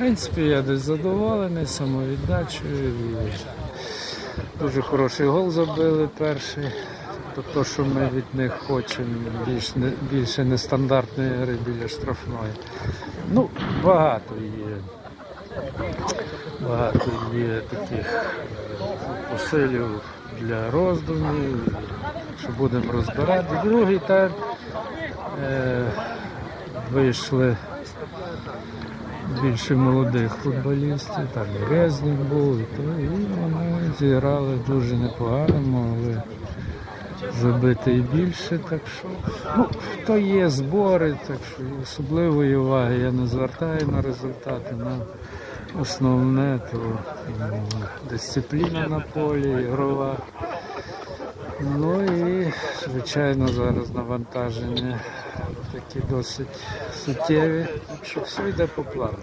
принципі, я десь задоволений самовіддачею. Дуже хороший гол забили перший. То, то, що ми від них хочемо, більш більше нестандартної гри біля штрафної. Ну, багато є. Багато є таких е, посилів для роздумів, що будемо розбирати. Другий тайм е, вийшли більше молодих футболістів, там і Резнік був, то, і вони зіграли дуже непогано, могли забити і більше. Так що, ну, то є збори, так що особливої уваги я не звертаю на результати. На основне то м, дисципліна на полі, ігрова. Ну звичайно, зараз навантаження такі досить суттєві, так що все йде по плану.